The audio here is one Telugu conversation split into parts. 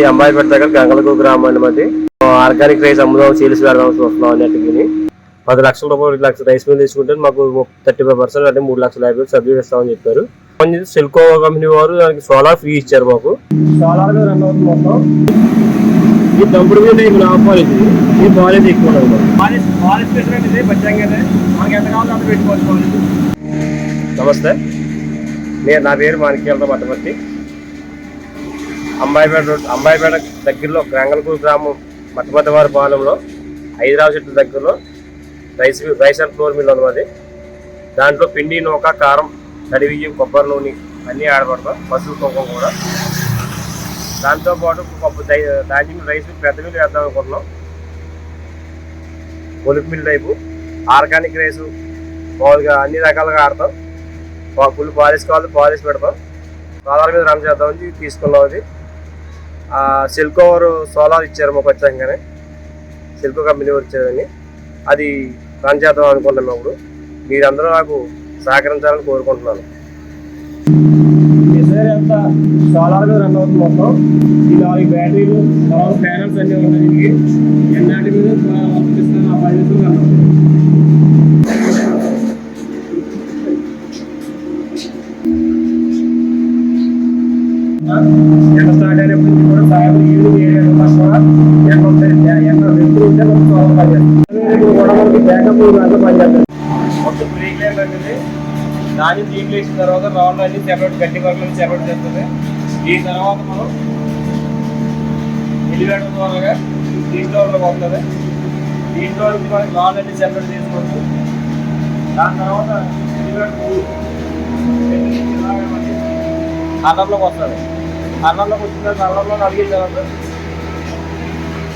ఈ అంబాయిపేట దగ్గర గంగలకు గ్రామం అండి మాది. ఆర్గానిక్ రైస్ అమ్ముదాం సేల్స్ పెడదాం చూస్తున్నాం అన్నట్టుగా పది లక్షల రూపాయలు లక్ష రైస్ మిల్ తీసుకుంటే మాకు థర్టీ ఫైవ్ పర్సెంట్ అంటే మూడు లక్షల యాభై సబ్సిడీ ఇస్తామని చెప్పారు. సెల్కో కంపెనీ వారు దానికి సోలార్ ఫ్రీ ఇచ్చారు మాకు. సోలార్ మీద రన్ అవుతుంది మొత్తం. ఈ దంపుడు మీద ఇప్పుడు నా పాలసీ ఈ పాలసీ ఎక్కువ ఇది నమస్తే. నేను నా పేరు మాణిక్యాలతో మట్టపర్తి అంబాయిపేట రోడ్ అంబాయిపేట దగ్గరలో గంగలకూరు గ్రామం మట్టపర్తివారి పాలెంలో హైదరాబాద్ చెట్ల దగ్గరలో rice rice and flour mill ఉన్నది దాంట్లో పిండి నూక కారం తడి కొబ్బరి నూనె అన్నీ ఆడబడతాం పసుపు కుంకం కూడా. దాంతోపాటు పప్పు ధాన్యం రైస్ పెద్ద మిల్లు వేద్దాం అనుకుంటున్నాం. పులుపు మిల్ టైపు ఆర్గానిక్ రైస్ మామూలుగా అన్ని రకాలుగా ఆడతాం. ఫుల్ పాలిష్ కావాలి పాలిష్ పెడతాం. సోలార్ మీద రన్ చేద్దామని తీసుకున్నాం అది. సిల్కో వారు సోలార్ ఇచ్చారు మాకు వచ్చాకనే. సిల్కో కంపెనీ వారు ఇచ్చారని. అది రన్ చేద్దాం అనుకున్నాం అప్పుడు. మీరందరూ నాకు సహకరించాలని కోరుకుంటున్నాను. డిజైర్ ఎంత సోలార్ మీద రన్ అవుతుంది మొత్తం. ఈ నాలుగు బ్యాటరీలు నాలుగు ప్యానల్స్ అన్నీ ఉన్నాయి. ఎన్నాటి మీద వర్తిస్తాను ఆ పది రన్ అవుతుంది దాంట్లో పనిచేస్తుంది మొత్తం బ్రేక్ లైన్ ఉంటుంది దాన్ని దీంట్లో ఇచ్చిన తర్వాత రౌండ్ అన్ని సెపరేట్ గట్టి వర్క్లు సెపరేట్ చేస్తుంది. దీని తర్వాత మనం ఎలివేటర్ ద్వారా దీంట్లో వస్తుంది. దీంట్లో నుంచి మనకి రౌండ్ అన్ని సెపరేట్ చేసుకోవచ్చు. దాని తర్వాత ఎలివేటర్ అన్నంలోకి వస్తుంది. అన్నంలోకి వచ్చిన తర్వాత అన్నంలో నలిగిన తర్వాత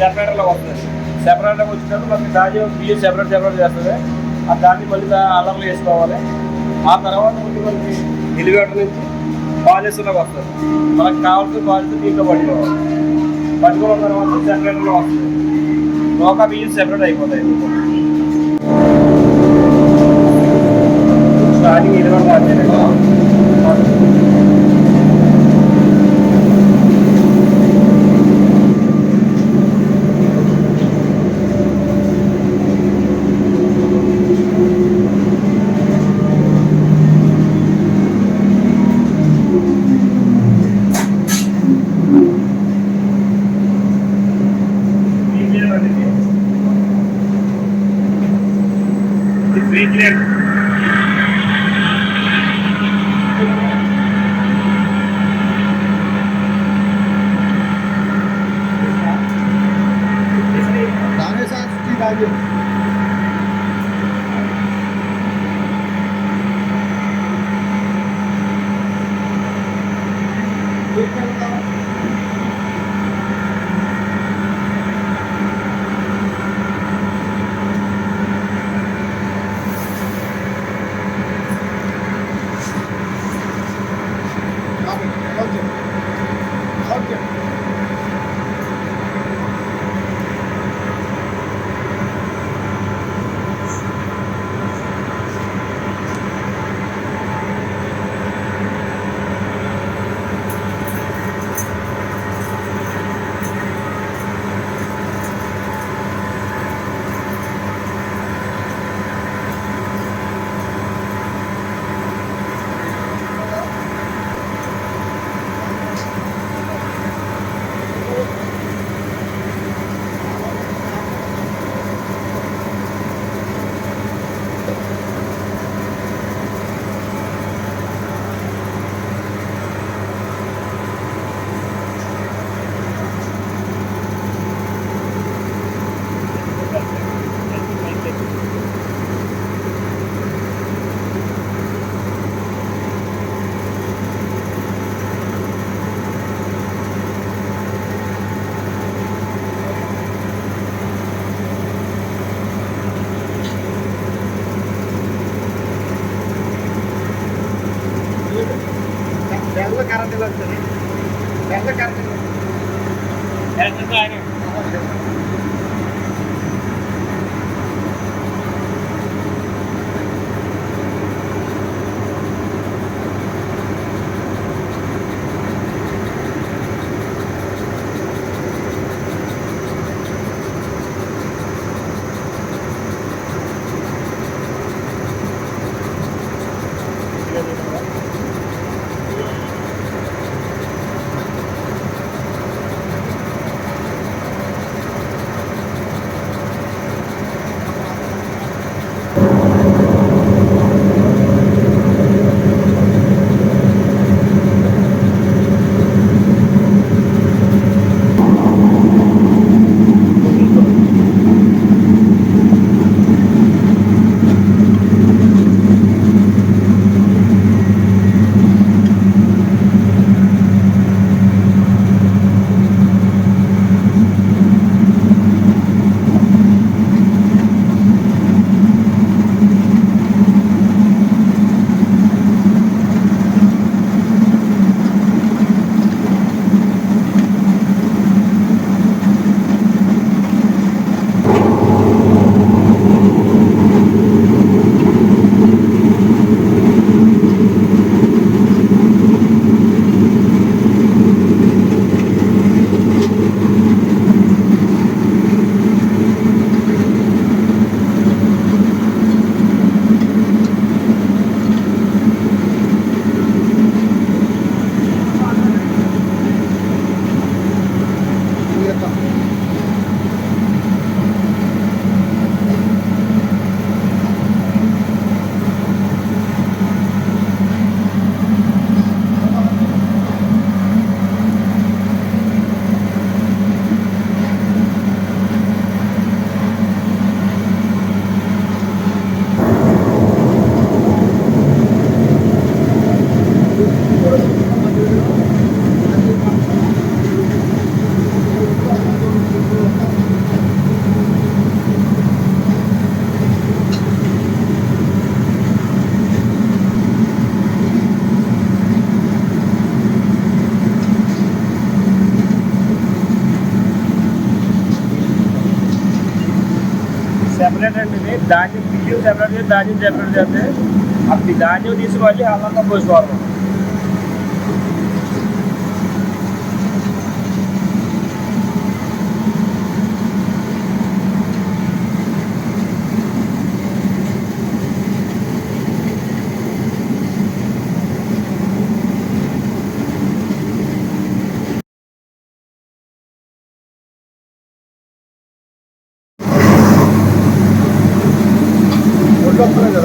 సెపరేటర్లోకి వస్తుంది. సెపరేట్గా వచ్చినప్పుడు మనకి తాజా బియ్యం సెపరేట్ సెపరేట్ చేస్తుంది. ఆ దాన్ని మళ్ళీ అల్లంలో వేసుకోవాలి ఆ తర్వాత మళ్ళీ మనకి ఎలివేటర్ నుంచి పాలిస్లోకి వస్తుంది. మనకు కావాల్సిన పాలిస్ దీంట్లో పట్టుకోవాలి. పట్టుకున్న తర్వాత సెపరేట్గా వస్తుంది. నోకా బియ్యం సెపరేట్ అయిపోతాయి. స్టార్టింగ్ 嗯好的好的好的好的好 ధాన్యం బియ్యం సెపరేట్ చేసి ధాన్యం సెపరేట్ చేస్తే ఆ ధాన్యం తీసుకువెళ్ళి మళ్ళీ పోసుకోవాలి.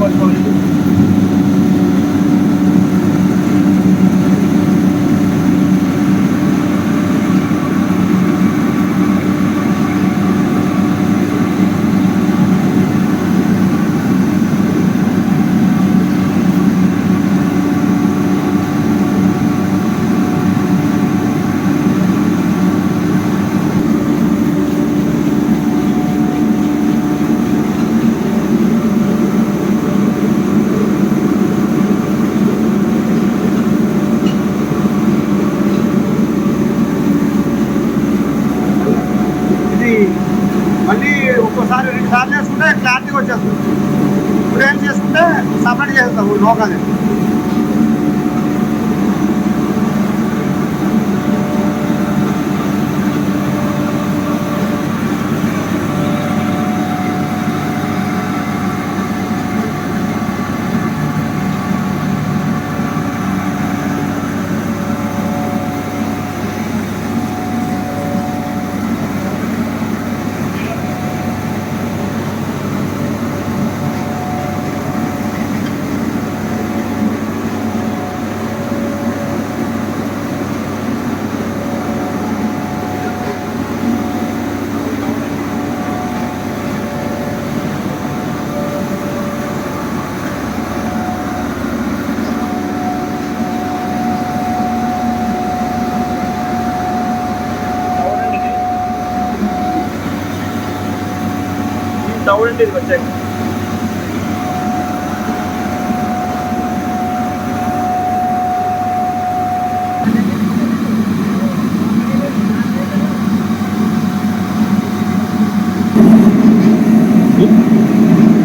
ఎంత కావాలో అంత పెట్టుకోవచ్చు ఇది మళ్ళీ ఒక్కోసారి రెండు సార్లు చేసుకుంటే క్లారిటీగా వచ్చేస్తుంది ఇప్పుడు ఏం చేసుకుంటే సపరేట్ చేస్తాము లోకాన్ని బచ్చాంగి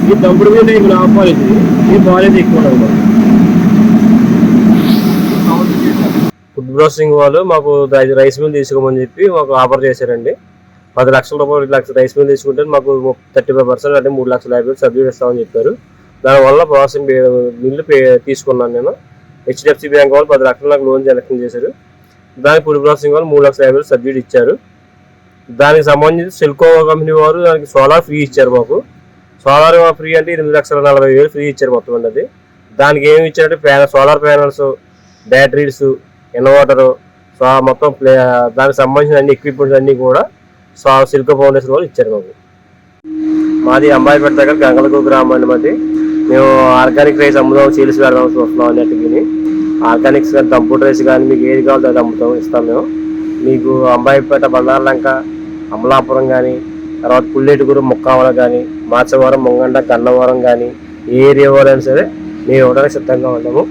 ఈ దంపుడు మీద ఇక్కడ ఆపాలి ఈ బాగాలేదు ఎక్కువ ఫుడ్ ప్రాసెసింగ్ వాళ్ళు మాకు రైస్ మిల్ తీసుకోమని చెప్పి మాకు ఆఫర్ చేశారండి. పది లక్షల రూపాయలు లక్ష రైస్ మిల్ తీసుకుంటే మాకు థర్టీ ఫైవ్ పర్సెంట్ అంటే మూడు లక్షల యాభై సబ్సిడీ ఇస్తామని చెప్పారు. దానివల్ల ప్రాసెసింగ్ మిల్లు పే తీసుకున్నాను నేను. హెచ్డిఎఫ్సి బ్యాంక్ వాళ్ళు పది లక్షలు నాకు లోన్ సెలెక్షన్ చేశారు. దానికి ఫుడ్ ప్రాసెసింగ్ వాళ్ళు మూడు లక్షల యాభై సబ్సిడీ ఇచ్చారు. దానికి సంబంధించి సెల్కో కంపెనీ వారు దానికి సోలార్ ఫ్రీ ఇచ్చారు మాకు. సోలార్ ఫ్రీ అంటే ఎనిమిది లక్షల నలభై వేలు ఫ్రీ ఇచ్చారు మొత్తం అండి దానికి ఏమి ఇచ్చారంటే panel solar panels batteries inverter so మొత్తం ప్లే దానికి సంబంధించిన అన్ని ఎక్విప్మెంట్స్ అన్నీ కూడా సో సిల్క్ ఫౌండేషన్ వాళ్ళు ఇచ్చారు మాకు. మాది అంబాయిపేట దగ్గర గంగలకు గ్రామం అండి మాది. మేము ఆర్గానిక్ రైస్ అమ్ముదాం చీల్స్ పెడదాం చూస్తున్నాం అన్నిటికి ఆర్గానిక్స్ కానీ కంప్యూటర్ రైస్ కానీ మీకు ఏది కావాలో అది అమ్ముతాం ఇస్తాం మేము. మీకు అంబాయిపేట బండారలంక అమలాపురం కానీ తర్వాత పుల్లేటిగూరు ముక్కావరం కానీ మాచవరం ముంగండ గన్నవరం కానీ ఏ ఏరియా వాళ్ళైనా సరే మేము ఇవ్వడానికి సిద్ధంగా ఉన్నాము.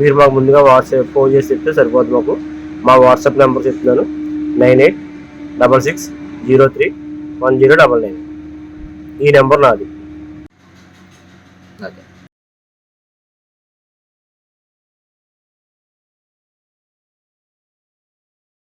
మీరు మాకు ముందుగా వాట్సాప్ ఫోన్ చేసి చెప్తే సరిపోతుంది మాకు. మా వాట్సాప్ నెంబర్ చెప్తున్నాను. Nine eight double six zero three one zero double nine. ఈ నెంబర్ నాది.